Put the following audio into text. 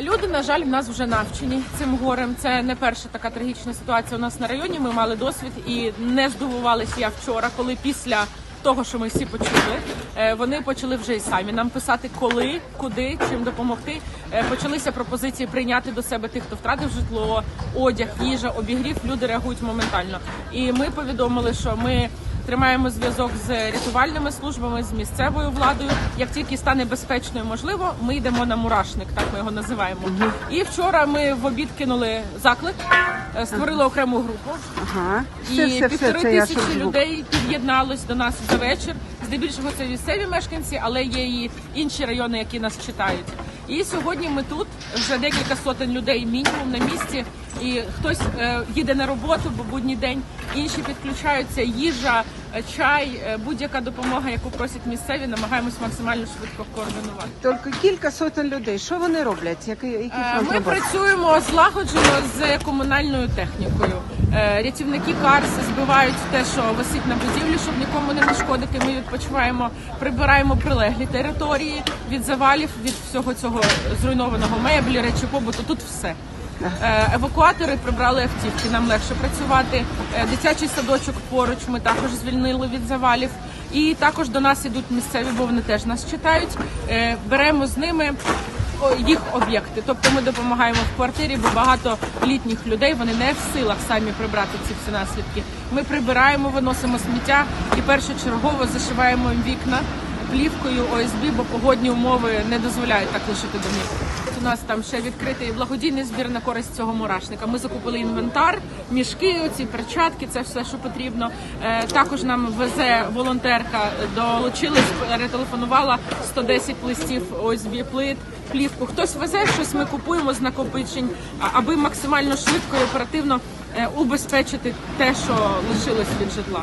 Люди, на жаль, в нас вже навчені цим горем. Це не перша така трагічна ситуація у нас на районі. Ми мали досвід і не здивувалася я вчора, коли після того, що ми всі почули, е, вони почали вже і самі нам писати, коли, куди, чим допомогти. Е, Почалися пропозиції прийняти до себе тих, хто втратив житло, одяг, їжа, обігрів. Люди реагують моментально. І ми повідомили, що ми. Тримаємо зв'язок з рятувальними службами, з місцевою владою. Як тільки стане безпечно і можливо, ми йдемо на мурашник, так ми його називаємо. І вчора ми в обід кинули заклик, е, створили окрему групу. Ага. І півтори тисячі людей під'єдналось до нас за вечір. Здебільшого це місцеві мешканці, але є і інші райони, які нас читають. І сьогодні ми тут вже декілька сотень людей мінімум на місці. І хтось е, їде на роботу, бо будній день, інші підключаються. Їжа, чай, е, будь-яка допомога, яку просять місцеві, намагаємось максимально швидко координувати. Тільки кілька сотень людей. Що вони роблять? Який, який Е, Ми роботи? працюємо злагоджено з комунальною технікою. Е, Рятівники Карси збивають те, що висить на будівлі, щоб нікому не нашкодити. Ми відпочиваємо, прибираємо прилеглі території від завалів, від всього цього зруйнованого меблі, речі побуту. Тут все. Е, Евакуатори прибрали автівки, нам легше працювати. Е, Дитячий садочок поруч ми також звільнили від завалів. І також до нас ідуть місцеві, бо вони теж нас читають. Е, Беремо з ними їх об'єкти. Тобто ми допомагаємо в квартирі, бо багато літніх людей вони не в силах самі прибрати ці всі наслідки. Ми прибираємо, виносимо сміття і першочергово зашиваємо їм вікна плівкою ОСБ, бо погодні умови не дозволяють так лишити домівку. У нас там ще відкритий благодійний збір на користь цього мурашника. Ми закупили інвентар, мішки, оці перчатки, це все, що потрібно. Е, також нам везе волонтерка, долучилась, перетелефонувала 110 листів ОСБ плит, плівку. Хтось везе щось, ми купуємо з накопичень, аби максимально швидко і оперативно е, убезпечити те, що лишилось від житла.